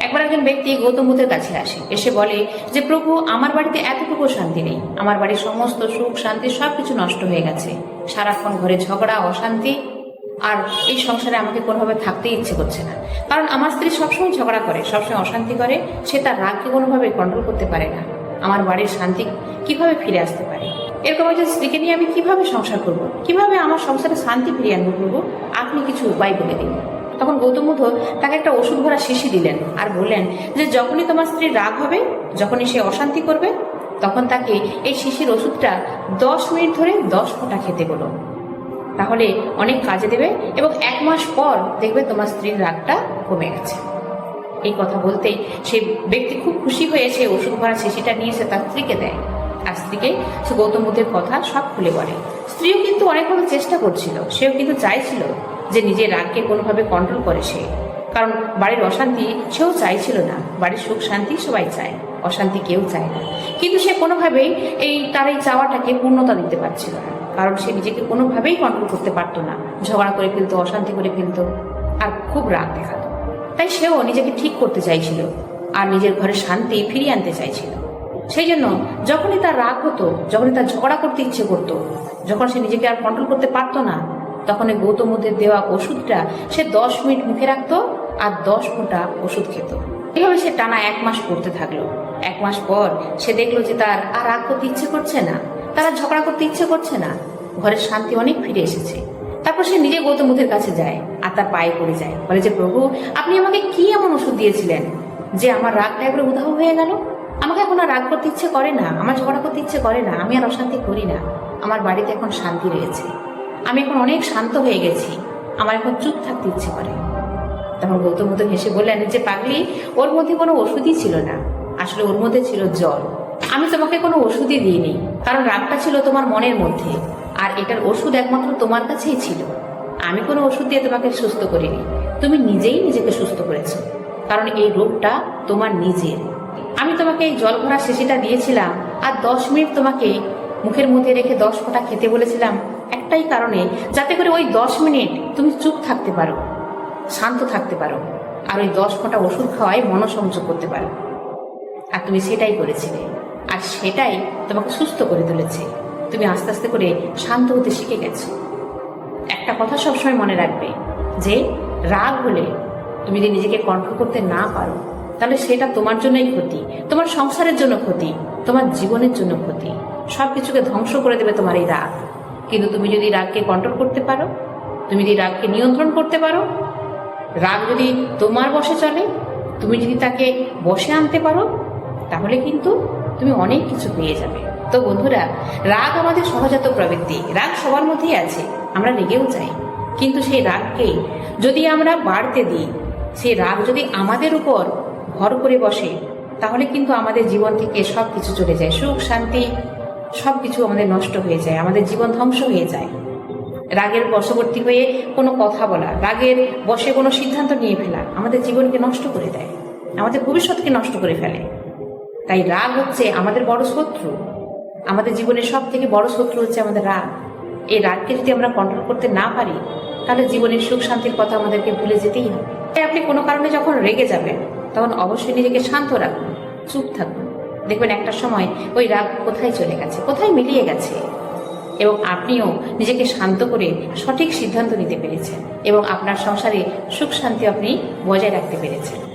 একবার একজন ব্যক্তি গৌতম বুদ্ধের কাছে আসে, এসে বলে যে, প্রভু, আমার বাড়িতে এতটুকু শান্তি নেই। আমার বাড়ির সমস্ত সুখ, শান্তি সবকিছু নষ্ট হয়ে গেছে। সারাক্ষণ ঘরে ঝগড়া, অশান্তি, আর এই সংসারে আমাকে কোনোভাবে থাকতে ইচ্ছে করছে না। কারণ আমার স্ত্রী সবসময় ঝগড়া করে, সবসময় অশান্তি করে, সে তার রাগকে কোনোভাবে কন্ট্রোল করতে পারে না। আমার বাড়ির শান্তি কীভাবে ফিরে আসতে পারে? এরকম একজন স্ত্রীকে নিয়ে আমি কীভাবে সংসার করব? কীভাবে আমার সংসারে শান্তি ফিরিয়ে আনব প্রভু? আপনি কিছু উপায় বলে দিন। তখন গৌতম বুদ্ধ তাকে একটা ওষুধ ভরা শিশি দিলেন আর বললেন যে, যখনই তোমার স্ত্রীর রাগ হবে, যখনই সে অশান্তি করবে, তখন তাকে এই শিশির ওষুধটা দশ মিনিট ধরে দশ ফোঁটা খেতে বলো। তাহলে অনেক কাজে দেবে এবং এক মাস পর দেখবে তোমার স্ত্রীর রাগটা কমে গেছে। এই কথা বলতে সে ব্যক্তি খুব খুশি হয়ে সে ওষুধ ভরা শিশিটা নিয়ে সে তার স্ত্রীকে দেয়। আর স্ত্রীকে সে গৌতম বুদ্ধের কথা সব খুলে বলে। স্ত্রীও কিন্তু অনেকভাবে চেষ্টা করছিল, সেও কিন্তু চাইছিল যে নিজের রাগকে কোনোভাবে কন্ট্রোল করে সে। কারণ বাড়ির অশান্তি সেও চাইছিল না। বাড়ির সুখ, শান্তি সবাই চায়। অশান্তি কেউ চায় না। কিন্তু সে কোনোভাবেই এই তার এই চাওয়াটাকে পূর্ণতা দিতে পারছিল না। কারণ সে নিজেকে কোনোভাবেই কন্ট্রোল করতে পারতো না। ঝগড়া করে ফেলতো, অশান্তি করে ফেলতো। আর খুব রাগ দেখাতো। তাই সেও নিজেকে ঠিক করতে চাইছিল। আর নিজের ঘরে শান্তি ফিরিয়ে আনতে চাইছিল। সেই জন্য যখনই তার রাগ হতো, যখনই তার ঝগড়া করতে ইচ্ছে করতো, যখন সে নিজেকে আর কন্ট্রোল করতে পারতো না তখন এই গৌতম বুদ্ধের দেওয়া ওষুধটা সে দশ মিনিট মুখে রাখতো আর দশ ফোঁটা ওষুধ খেত। এভাবে সে টানা এক মাস করতে থাকল। এক মাস পর সে দেখল যে তার আর রাগ করতে ইচ্ছে করছে না, তারা ঝগড়া করতে ইচ্ছে করছে না। ঘরের শান্তি অনেক ফিরে এসেছে। তারপর সে নিজে গৌতম বুদ্ধের কাছে যায় আর তার পায়ে পড়ে যায়। বলে যে, প্রভু, আপনি আমাকে কি এমন ওষুধ দিয়েছিলেন যে আমার রাগটা একবারে উধাও হয়ে গেল? আমাকে এখন আর রাগ করতে ইচ্ছে করে না, আমার ঝগড়া করতে ইচ্ছে করে না, আমি আর অশান্তি করি না। আমার বাড়িতে এখন শান্তি রয়েছে। আমি এখন অনেক শান্ত হয়ে গেছি। আমার এখন চুপ থাকতে ইচ্ছে করে। তখন গৌতম বুদ্ধ হেসে বললেন, যে পাগলি, ওর মধ্যে কোনো ওষুধই ছিল না। আসলে ওর মধ্যে ছিল জল। আমি তোমাকে কোনো ওষুধই দিইনি। কারণ রাগটা ছিল তোমার মনের মধ্যে। আর এটার ওষুধ একমাত্র তোমার কাছেই ছিল। আমি কোনো ওষুধ দিয়ে তোমাকে সুস্থ করিনি। তুমি নিজেই নিজেকে সুস্থ করেছ। কারণ এই রোগটা তোমার নিজের। আমি তোমাকে এই জল ভরা শিশিটা দিয়েছিলাম আর দশ মিনিট তোমাকে মুখের মধ্যে রেখে দশ ফোঁটা খেতে বলেছিলাম। একটাই কারণে যাতে করে ওই দশ মিনিট তুমি চুপ থাকতে পারো, শান্ত থাকতে পারো, আর ওই দশ ফোঁটা ওষুধ খাওয়াই মনসংযোগ করতে পারো। আর তুমি সেটাই করেছিলে। আর সেটাই তোমাকে সুস্থ করে তুলেছে। তুমি আস্তে আস্তে করে শান্ত হতে শিখে গেছো। একটা কথা সবসময় মনে রাখবে, যে রাগ হলে তুমি যদি নিজেকে কন্ট্রোল করতে না পারো, তাহলে সেটা তোমার জন্যই ক্ষতি, তোমার সংসারের জন্য ক্ষতি, তোমার জীবনের জন্য ক্ষতি। সব কিছুকে ধ্বংস করে দেবে তোমার এই রাগ। কিন্তু তুমি যদি রাগকে কন্ট্রোল করতে পারো, তুমি যদি রাগকে নিয়ন্ত্রণ করতে পারো, রাগ যদি তোমার বসে চলে, তুমি যদি তাকে বসে আনতে পারো, তাহলে কিন্তু তুমি অনেক কিছু পেয়ে যাবে। তো বন্ধুরা, রাগ আমাদের সহজাত প্রবৃত্তি। রাগ সবার মধ্যেই আছে, আমরা রেগেও চাই কিন্তু সেই রাগকে যদি আমরা বাড়তে দিই, সেই রাগ যদি আমাদের উপর ভর করে বসে, তাহলে কিন্তু আমাদের জীবন থেকে সব কিছু চলে যায়। সুখ, শান্তি সব কিছু আমাদের নষ্ট হয়ে যায়, আমাদের জীবন ধ্বংস হয়ে যায়। রাগের বশবর্তী হয়ে কোনো কথা বলা, রাগের বসে কোনো সিদ্ধান্ত নিয়ে ফেলা আমাদের জীবনকে নষ্ট করে দেয়, আমাদের ভবিষ্যৎকে নষ্ট করে ফেলে। তাই রাগ হচ্ছে আমাদের বড় শত্রু। আমাদের জীবনের সব থেকে বড় শত্রু হচ্ছে আমাদের রাগ। এই রাগকে যদি আমরা কন্ট্রোল করতে না পারি, তাহলে জীবনের সুখ শান্তির কথা আমাদেরকে ভুলে যেতেই হবে। তাই আপনি কোনো কারণে যখন রেগে যাবেন, তখন অবশ্যই নিজেকে শান্ত রাখুন, চুপ থাকুন। দেখবেন একটা সময় ওই রাগ কোথায় চলে গেছে, কোথায় মিলিয়ে গেছে? এবং আপনিও নিজেকে শান্ত করে সঠিক সিদ্ধান্ত নিতে পেরেছেন এবং আপনার সংসারে সুখ শান্তি আপনি বজায় রাখতে পেরেছেন।